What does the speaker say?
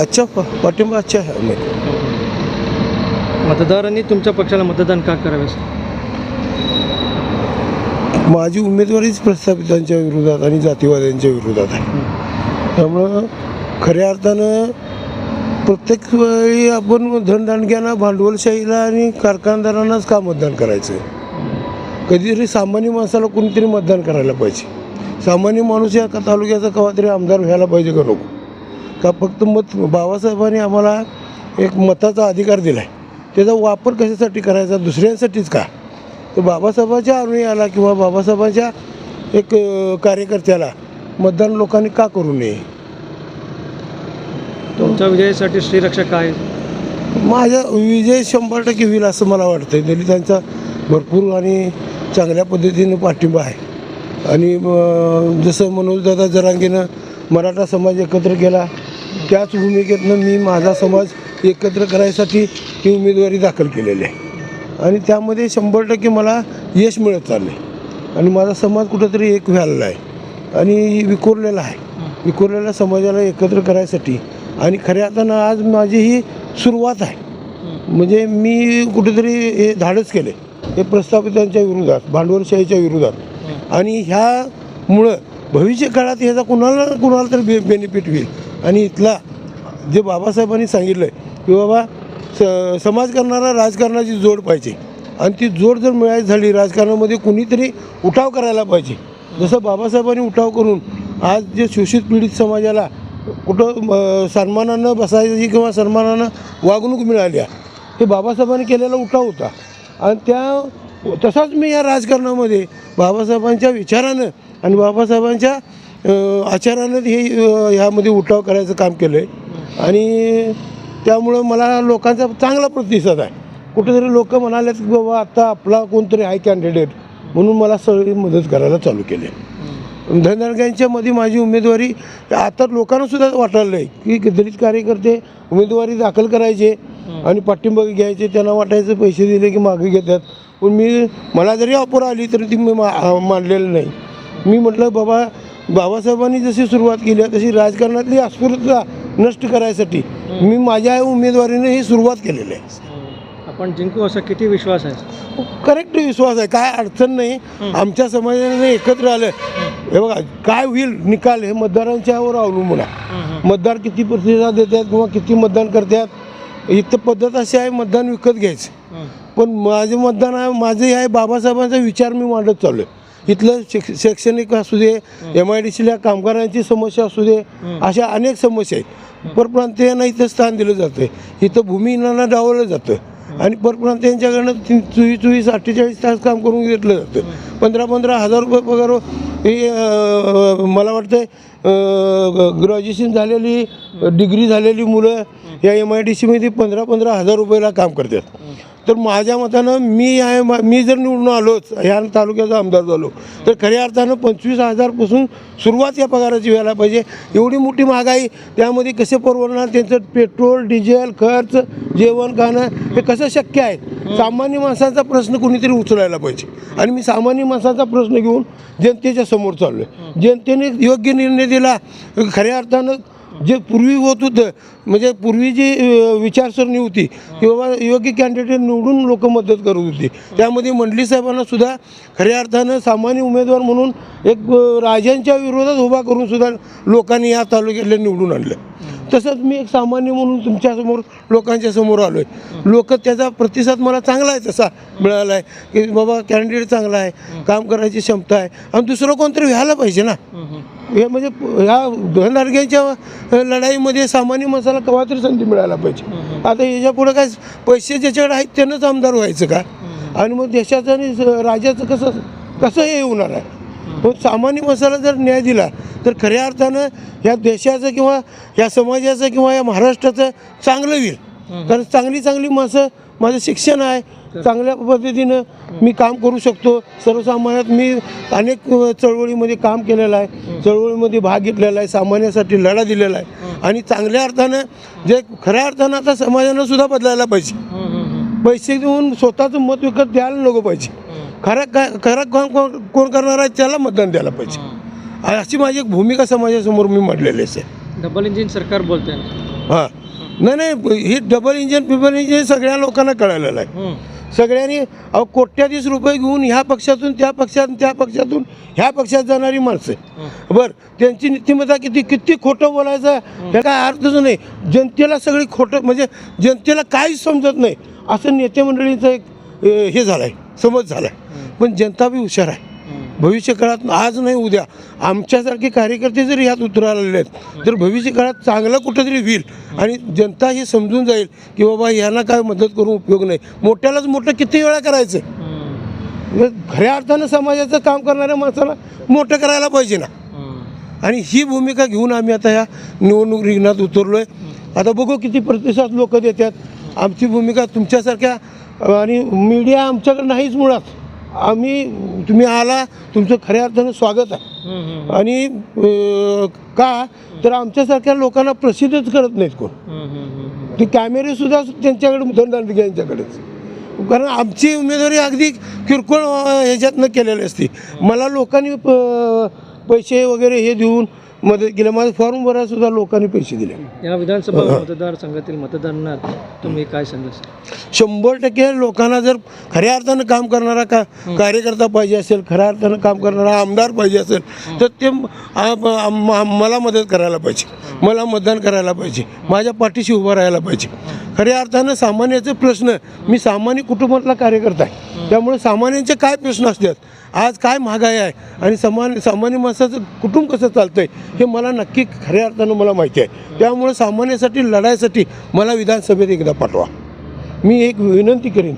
अच्छा पाठिंबा अच्छा आहे. उमेद मतदारांनी तुमच्या पक्षाला मतदान का करावे? माझी उमेदवारीच प्रस्थापितांच्या विरोधात आणि जातीवाद्यांच्या विरोधात आहे. त्यामुळं खऱ्या अर्थानं प्रत्येक वेळी आपण धनदांडग्यांना भांडवलशाहीला आणि कारखानदारांनाच का मतदान करायचं कधीतरी सामान्य माणसाला कोणीतरी मतदान करायला पाहिजे. सामान्य माणूस या तालुक्याचा कवा तरी आमदार व्हायला पाहिजे का नको? का फक्त मत बाबासाहेबांनी आम्हाला एक मताचा अधिकार दिला आहे त्याचा वापर कशासाठी करायचा? दुसऱ्यांसाठीच का? तर बाबासाहेबांच्या अनुयायाला किंवा बाबासाहेबांच्या एक कार्यकर्त्याला मतदान लोकांनी का करू नये? तुमच्या विजयासाठी श्रीरक्षा काय? माझ्या विजय शंभर टक्के होईल असं मला वाटतं दलितांचा भरपूर आणि चांगल्या पद्धतीनं पाठिंबा आहे. आणि जसं मनोजदादा जरांगेनं मराठा समाज एकत्र केला त्याच भूमिकेतनं मी माझा समाज एकत्र करायसाठी ही उमेदवारी दाखल केलेली आहे. आणि त्यामध्ये शंभर टक्के मला यश मिळत चाललं आहे आणि माझा समाज कुठंतरी एक व्हायला आहे. आणि विखुरलेला आहे. विखुरलेल्या समाजाला एकत्र करायसाठी. आणि खऱ्या अर्थानं आज माझी ही सुरुवात आहे. म्हणजे मी कुठेतरी हे धाडस केले हे प्रस्थापितांच्या विरोधात भांडवलशाहीच्या विरोधात. आणि ह्यामुळं भविष्य काळात ह्याचा कुणाला कुणाला तर बे बेनिफिट होईल. आणि इथला जे बाबासाहेबांनी सांगितलं आहे की बाबा स समाज करणारा राजकारणाची जोड पाहिजे. आणि ती जोड जर मिळायची झाली राजकारणामध्ये कुणीतरी उठाव करायला पाहिजे. जसं बाबासाहेबांनी उठाव करून आज जे शोषित पीडित समाजाला कुठं सन्मानानं बसायची किंवा सन्मानानं वागणूक मिळाली हे बाबासाहेबांनी केलेला उठाव होता. आणि त्या तसाच मी या राजकारणामध्ये बाबासाहेबांच्या विचारानं आणि बाबासाहेबांच्या आचारानं हे ह्यामध्ये उठाव करायचं काम केलं आहे आणि त्यामुळं मला लोकांचा चांगला प्रतिसाद आहे. कुठेतरी लोक म्हणाले की बाबा आता आपला कोणतरी आहे कॅन्डिडेट म्हणून मला सगळी मदत करायला चालू केली धनदर्ग्यांच्या मध्ये माझी उमेदवारी आता लोकांना सुद्धा वाटायला आहे की दलित कार्यकर्ते उमेदवारी दाखल करायचे आणि पाठिंबा घ्यायचे. त्यांना वाटायचं पैसे दिले की मागे घेतात. पण मी मला जरी ऑफर आली तरी ती मी मा मानलेलं नाही. मी म्हटलं बाबा बाबासाहेबांनी जशी सुरुवात केली आहे तशी राजकारणातली अस्फुरता नष्ट करायसाठी मी माझ्या उमेदवारीने ही सुरुवात केलेली आहे. आपण जिंकू असा किती विश्वास आहे? करेक्ट विश्वास आहे. काय अडचण नाही. आमच्या समाजाने एकत्र आलं. हे बघा काय होईल निकाल हे मतदारांच्यावर अवलंबून आहे. मतदार किती प्रतिसाद देतात किंवा किती मतदान करतात इथं पद्धत अशी आहे मतदान विकत घ्यायचं. पण माझं मतदान आहे माझं आहे बाबासाहेबांचा विचार मी मांडत चाललो आहे इथलं शिक शैक्षणिक असू दे एम आय डी सीला कामगारांची समस्या असू दे अशा अनेक समस्या आहेत. परप्रांतीयांना इथं स्थान दिलं जातं इथं भूमिहीनांना डावलं जातं. आणि परप्रांतीयांच्याकडनं ती चोवीस चोवीस अठ्ठेचाळीस तास काम करून घेतलं जातं. पंधरा पंधरा हजार रुपये पगार हे मला वाटतं ग्रॅज्युएशन झालेली डिग्री झालेली मुलं या एम आय डी सीमध्ये पंधरा पंधरा हजार रुपयाला काम करतात. तर माझ्या मतानं मी आहे मी जर निवडून आलोच ह्या तालुक्याचा आमदार झालो तर खऱ्या अर्थानं पंचवीस हजारपासून सुरुवात या पगाराची व्हायला पाहिजे. एवढी मोठी महागाई त्यामध्ये कसे परवडणार? त्यांचं पेट्रोल डिझेल खर्च जेवण खाणं हे कसं शक्य आहे? सामान्य माणसाचा प्रश्न कुणीतरी उचलायला पाहिजे. आणि मी सामान्य माणसाचा प्रश्न घेऊन जनतेच्या समोर चाललो आहे जनतेने योग्य निर्णय दिला खऱ्या अर्थानं जे पूर्वी होत होतं म्हणजे पूर्वी जी विचारसरणी होती किंवा बाबा योग्य कॅन्डिडेट निवडून लोक मदत करत होती. त्यामध्ये मंडली साहेबांना सुद्धा खऱ्या अर्थानं सामान्य उमेदवार म्हणून एक राजांच्या विरोधात उभा करून सुद्धा लोकांनी या तालुक्यातल्या निवडून आणलं. तसंच मी एक सामान्य म्हणून तुमच्यासमोर लोकांच्या समोर आलो आहे लोक त्याचा प्रतिसाद मला चांगला आहे तसा मिळाला आहे की बाबा कॅन्डिडेट चांगला आहे काम करायची क्षमता आहे. आणि दुसरं कोणतरी व्हायला पाहिजे ना. हे म्हणजे ह्या धनदारग्यांच्या लढाईमध्ये सामान्य माणसाला केव्हा तरी संधी मिळायला पाहिजे. आता ह्याच्या पुढं काय पैसे ज्याच्याकडे आहेत त्यानंच आमदार व्हायचं का? आणि मग देशाचं आणि राज्याचं कसं कसं हे होणार आहे? मग सामान्य माणसाला जर न्याय दिला तर खऱ्या अर्थानं ह्या देशाचं किंवा ह्या समाजाचं किंवा या महाराष्ट्राचं चांगलं होईल. कारण चांगली चांगली माणसं माझं शिक्षण आहे चांगल्या पद्धतीनं मी काम करू शकतो. सर्वसामान्यात मी अनेक चळवळीमध्ये काम केलेलं आहे. चळवळीमध्ये भाग घेतलेला आहे. सामान्यासाठी लढा दिलेला आहे. आणि चांगल्या अर्थानं जे खऱ्या अर्थानं आता समाजानं सुद्धा बदलायला पाहिजे. पैसे देऊन स्वतःचं मत विकत द्यायला नको पाहिजे. खरं काय खरं कोण कोण करणार आहे त्याला मतदान द्यायला पाहिजे. अशी माझी एक भूमिका समाजासमोर मी मांडलेली आहे डबल इंजिन सरकार बोलते हां. नाही नाही ही डबल इंजिन पिबल इंजिन सगळ्या लोकांना कळालेलं आहे. सगळ्यांनी अहो कोट्याधीश रुपये घेऊन ह्या पक्षातून त्या पक्षातून त्या पक्षातून ह्या पक्षात जाणारी माणसं. बर त्यांची नीतिमत्ता किती किती खोटं बोलायचं हे. काय अर्थच नाही. जनतेला सगळी खोटं म्हणजे जनतेला काहीच समजत नाही. असं नेते मंडळीचं एक हे झालं आहे समज झाला आहे पण जनता बी हुशार आहे. भविष्य काळात आज नाही उद्या. आमच्यासारखे कार्यकर्ते जर ह्यात उतरायला आहेत तर भविष्य काळात चांगलं कुठंतरी होईल. आणि जनता हे समजून जाईल की बाबा यांना काय मदत करून उपयोग नाही. मोठ्यालाच मोठं किती वेळा करायचं. म्हणजे खऱ्या अर्थानं समाजाचं काम करणाऱ्या माणसाला मोठं करायला पाहिजे ना. आणि ही भूमिका घेऊन आम्ही आता या निवडणूक रिंगणात उतरलो आहे आता बघू किती प्रतिसाद लोक देतात. आमची भूमिका तुमच्यासारख्या आणि मीडिया आमच्याकडे नाहीच मुळात. आम्ही तुम्ही आला तुमचं खऱ्या अर्थानं स्वागत आहे. आणि का? तर आमच्यासारख्या लोकांना प्रसिद्धच करत नाहीत कोण. ते कॅमेरेसुद्धा त्यांच्याकडे धनदांडगे यांच्याकडेच. कारण आमची उमेदवारी अगदी किरकोळ ह्याच्यातनं केलेली असते. मला लोकांनी पैसे वगैरे हे देऊन मदत केलं माझं फॉर्म भरायला सुद्धा लोकांनी पैसे दिले. या विधानसभा मतदारसंघातील मतदारांना तुम्ही काय सांगाल शंभर टक्के लोकांना जर खऱ्या अर्थानं काम करणारा का कार्यकर्ता पाहिजे असेल खऱ्या अर्थानं काम करणारा आमदार पाहिजे असेल तर ते मला मदत करायला पाहिजे. मला मतदान करायला पाहिजे. माझ्या पाठीशी उभं राहायला पाहिजे. खऱ्या अर्थानं सामान्याचे प्रश्न मी सामान्य कुटुंबातला कार्यकर्ता आहे. त्यामुळे सामान्यांचे काय प्रश्न असतात? आज काय महागाई आहे? आणि समान सामान्य माणसाचं कुटुंब कसं चालतंय? हे मला नक्की खऱ्या अर्थानं मला माहिती आहे. त्यामुळे सामान्यासाठी लढायसाठी मला विधानसभेत एकदा पाठवा. मी एक विनंती करेन.